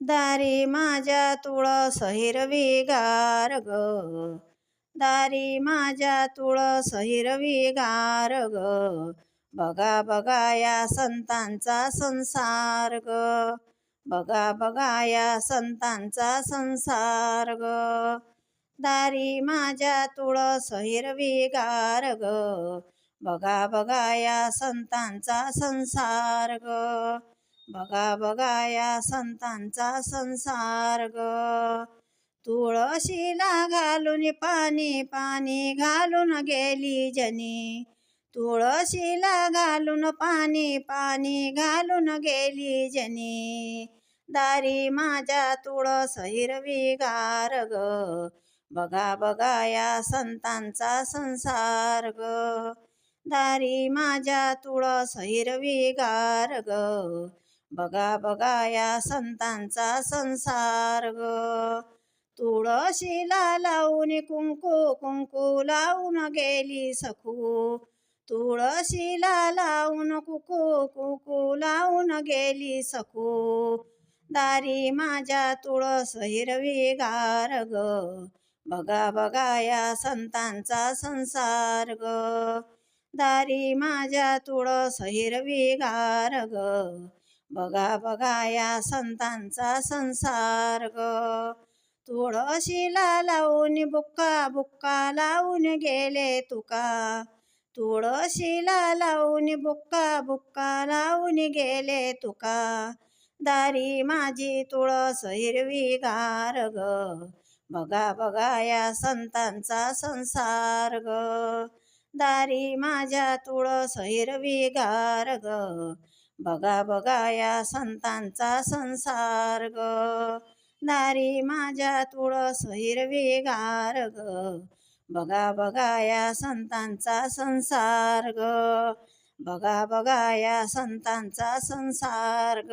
दारी माझ्या तुळस हिरवी गार ग. दारी माझ्या तुळस हिरवी गार ग. बघा बघा या संतांचा संसार ग. बघा बघा या संतांचा संसार ग. दारी माझ्या तुळस हिरवी गार ग. बघा बघा या संतांचा संसार ग. बघा बघा या संतांचा संसार ग तुळशीला घालून पाणी पाणी घालून गेली जनी. तुळशीला घालून पाणी पाणी घालून गेली जनी. दारी माझ्या तुळस हिरवी गार ग. बघा बघा या संतांचा संसार ग दारी माझ्या तुळस हिरवी गार ग. बघा बघा या संतांचा संसार ग तुळशीला लावून कुंकू कुंकू लावून गेली सखू. तुळशीला लावून कुकू कुकू लावून गेली सखू. दारी माझ्या तुळस हिरवी गार ग. बघा बघा या संतांचा संसार ग दारी माझ्या तुळस हिरवी गार ग. बघा बघा या संतांचा संसार ग तुळशीला लावून बुक्का बुक्का लावून गेले तुका. तुळशीला लावून बुक्का बुक्का लावून गेले तुका. दारी माझी तुळस हिरवी गार ग. बघा बघा या संतांचा संसार ग दारी माझ्या तुळस हिरवी गार ग. बघा बघा या संतांचा संसार ग दारी माझ्या तुळस हिरवी गार ग. बघा बघा या संतांचा संसार ग बघा बघा या संतांचा संसार ग